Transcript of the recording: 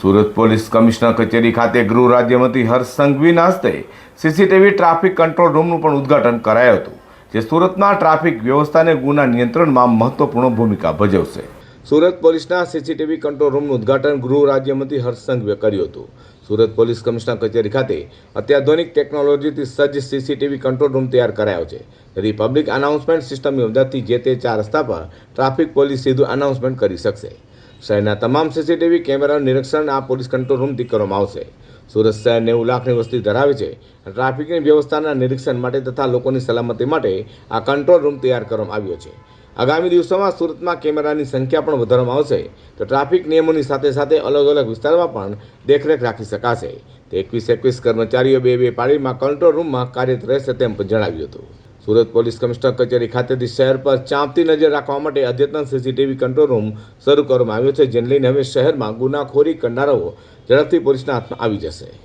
Surat police commissioner કચેરી ખાતે ગૃહ રાજ્યમંત્રી હર્ષ સંઘવીના હસ્તે સીસીટીવી ટ્રાફિક કંટ્રોલ રૂમનું પણ ઉદ્ઘાટન કરાયું હતું, જે સુરતમાં ટ્રાફિક વ્યવસ્થાને ગુના નિયંત્રણમાં મહત્વપૂર્ણ ભૂમિકા ભજવશે. સુરત પોલીસના સીસીટીવી કંટ્રોલ રૂમનું ઉદ્ઘાટન ગૃહ રાજ્યમંત્રી હર્ષ સંઘવીએ કર્યું હતું. સુરત પોલીસ કમિશનર કચેરી ખાતે અત્યાધુનિક ટેકનોલોજીથી સજ્જ સીસીટીવી કંટ્રોલ રૂમ તૈયાર કરાયો છે. રિપબ્લિક પબ્લિક અનાઉન્સમેન્ટ સિસ્ટમની મદદથી જે તે ચાર રસ્તા પર ટ્રાફિક પોલીસ સીધું અનાઉન્સમેન્ટ કરી શકશે. શહેરના તમામ સીસીટીવી કેમેરાનું નિરીક્ષણ આ પોલીસ કંટ્રોલ રૂમથી કરવામાં આવશે. સુરત શહેર નેવું લાખની વસ્તી ધરાવે છે. ટ્રાફિકની વ્યવસ્થાના નિરીક્ષણ માટે તથા લોકોની સલામતી માટે આ કંટ્રોલ રૂમ તૈયાર કરવામાં આવ્યો છે. આગામી દિવસોમાં સુરતમાં કેમેરાની સંખ્યા પણ વધારવામાં આવશે. તો ટ્રાફિક નિયમોની સાથે સાથે અલગ અલગ વિસ્તારમાં પણ દેખરેખ રાખી શકાશે. તે એકવીસ એકવીસ કર્મચારીઓ બે બે પાળીમાં કંટ્રોલ રૂમમાં કાર્યરત રહેશે તેમ પણ જણાવ્યું હતું. સુરત પોલીસ કમિશનર કચેરી ખાતેથી શહેર પર ચાંપતી નજર રાખવા માટે અદ્યતન સીસીટીવી કંટ્રોલ રૂમ શરૂ કરવામાં આવ્યો છે, જેને લઈને હવે શહેરમાં ગુનાખોરી કરનારાઓ ઝડપથી પોલીસના હાથમાં આવી જશે.